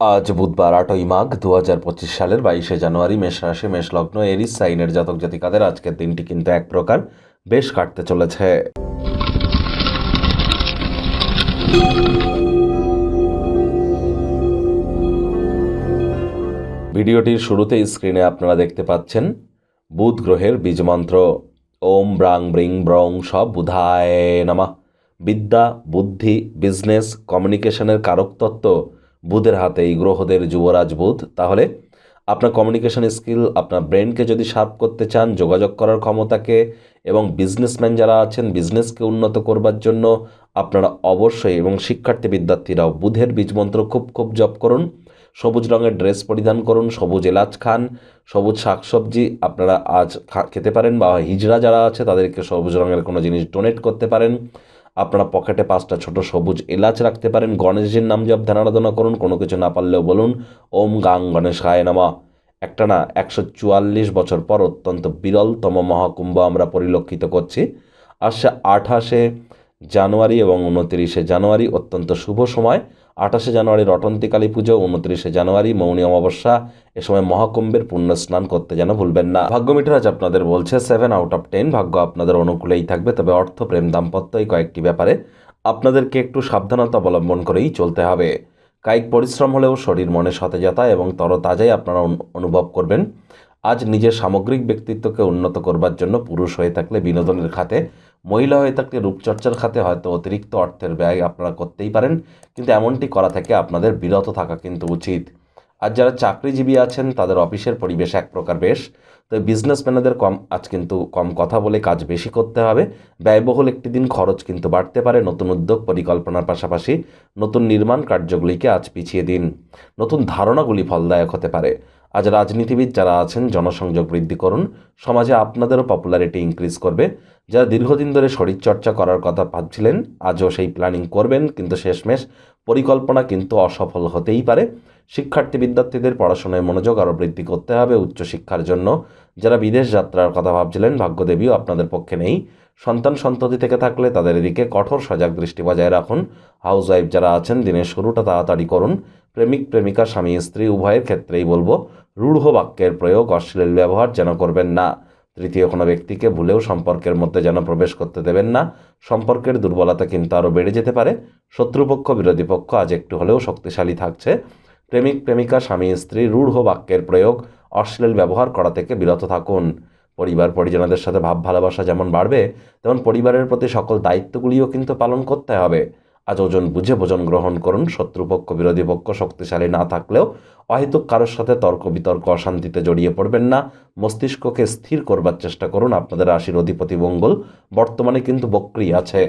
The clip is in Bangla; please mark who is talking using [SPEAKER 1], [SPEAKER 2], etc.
[SPEAKER 1] আজ বুধবার আটই মাঘ দু হাজার পঁচিশ সালের বাইশে জানুয়ারি মেষ রাশি, মেষ লগ্ন, এরিস, সাইনের জাতক জাতিকাদের আজকের দিনটি কিন্তু এক প্রকার বেশ কাটতে চলেছে। ভিডিওটির শুরুতে স্ক্রিনে আপনারা দেখতে পাচ্ছেন বুধ গ্রহের বীজমন্ত্র ওম ব্রাং ব্রিং ব্রং সব বুধায় নামা। বিদ্যা, বুদ্ধি, বিজনেস, কমিউনিকেশনের কারক তত্ত্ব বুধের হাতে এই গ্রহদের যুবরাজ বুধ, তাহলে আপনার কমিউনিকেশন স্কিল আপনার ব্রেনকে যদি শার্প করতে চান, যোগাযোগ করার ক্ষমতাকে এবং বিজনেসম্যান যারা আছেন বিজনেসকে উন্নত করবার জন্য আপনারা অবশ্যই এবং শিক্ষার্থী বিদ্যার্থীরাও বুধের বীজমন্ত্র খুব খুব জপ করুন। সবুজ রঙের ড্রেস পরিধান করুন, সবুজ এলাচ খান, সবুজ শাকসবজি আপনারা আজ খেতে পারেন বা হিজড়া যারা আছে তাদেরকে সবুজ রঙের কোনো জিনিস ডোনেট করতে পারেন। আপনারা পকেটে পাঁচটা ছোট সবুজ এলাচ রাখতে পারেন গণেশজির নাম জপ, ধ্যান আরাধনা করুন, কোনো কিছু না পারলেও বলুন, ওম গাং গণেশ হায় নামা। একটা না, একশো চুয়াল্লিশ বছর পর অত্যন্ত বিরলতম মহাকুম্ভ আমরা পরিলক্ষিত করছি। আসছে আঠাশে জানুয়ারি এবং উনতিরিশে জানুয়ারি অত্যন্ত শুভ সময়। আঠাশে জানুয়ারি রটন্তী কালী পুজো, উনত্রিশে জানুয়ারি মৌনী অমাবস্যা, এ সময় মহাকুম্ভের পুণ্য স্নান করতে যেন ভুলবেন না। ভাগ্য মিটার আজ আপনাদের বলছে সেভেন আউট অফ টেন ভাগ্য আপনাদের অনুকূলেই থাকবে, তবে অর্থ, প্রেম, দাম্পত্য এই কয়েকটি ব্যাপারে আপনাদেরকে একটু সাবধানতা অবলম্বন করেই চলতে হবে। কায়িক পরিশ্রম হলেও শরীর, মনে সতেজতা এবং তরতাজাই আপনারা অনু- অনুভব করবেন। আজ নিজের সামগ্রিক ব্যক্তিত্বকে উন্নত করবার জন্য পুরুষ হয়ে থাকলে বিনোদনের খাতে মহিলা হয়ে থাকলে রূপচর্চার খাতে হয়তো অতিরিক্ত অর্থের ব্যয় আপনারা করতেই পারেন, কিন্তু এমনটি করা থেকে আপনাদের বিরত থাকা কিন্তু উচিত। আর যারা চাকরিজীবী আছেন, তাদের অফিসের পরিবেশ এক প্রকার বেশ। তো বিজনেসম্যানেদের কম, আজ কিন্তু কম কথা বলে কাজ বেশি করতে হবে। ব্যয়বহুল একটি দিন খরচ কিন্তু বাড়তে পারে। নতুন উদ্যোগ পরিকল্পনার পাশাপাশি নতুন নির্মাণ কার্যগুলিকে আজ পিছিয়ে দিন। নতুন ধারণাগুলি ফলদায়ক হতে পারে। আজ রাজনীতিবিদ যারা আছেন, জনসংযোগ বৃদ্ধি করুন। সমাজে আপনাদেরও পপুলারিটি ইনক্রিজ করবে। যারা দীর্ঘদিন ধরে শরীরচর্চা করার কথা ভাবছিলেন, আজও সেই প্ল্যানিং করবেন, কিন্তু শেষমেশ পরিকল্পনা কিন্তু অসফল হতেই পারে। শিক্ষার্থী বিদ্যার্থীদের পড়াশোনায় মনোযোগ আরও বৃদ্ধি করতে হবে উচ্চশিক্ষার জন্য। যারা বিদেশ যাত্রার কথা ভাবছিলেন, ভাগ্যদেবীও আপনাদের পক্ষে নেই। সন্তান সন্ততি থেকে থাকলে তাদের এদিকে কঠোর সজাগ দৃষ্টি বজায় রাখুন। হাউস ওয়াইফ যারা আছেন, দিনের শুরুটা তাড়াতাড়ি করুন। প্রেমিক, প্রেমিকা, স্বামী, স্ত্রী, উভয়ের ক্ষেত্রেই বলব, রূঢ় বাক্যের প্রয়োগ অশ্লীল ব্যবহার যেন করবেন না। তৃতীয় কোনো ব্যক্তিকে ভুলেও সম্পর্কের মধ্যে যেন প্রবেশ করতে দেবেন না। সম্পর্কের দুর্বলতা কিন্তু আরও বেড়ে যেতে পারে। শত্রুপক্ষ, বিরোধী পক্ষ আজ একটু হলেও শক্তিশালী থাকছে। প্রেমিক, প্রেমিকা, স্বামী, স্ত্রী, রূঢ় বাক্যের প্রয়োগ অশ্লীল ব্যবহার করা থেকে বিরত থাকুন। পরিবার, পরিজনদের সাথে ভাব, ভালোবাসা যেমন বাড়বে, তেমন পরিবারের প্রতি সকল দায়িত্বগুলিও কিন্তু পালন করতে হবে। আজ ওজন বুঝে ভোজন গ্রহণ করুন। শত্রুপক্ষ, বিরোধী পক্ষ শক্তিশালী না থাকলেও অহেতুক কারোর সাথে তর্ক, বিতর্ক, অশান্তিতে জড়িয়ে পড়বেন না। মস্তিষ্ককে স্থির করবার চেষ্টা করুন। আপনাদের রাশির অধিপতি মঙ্গল। বর্তমানে কিন্তু বক্রি আছে।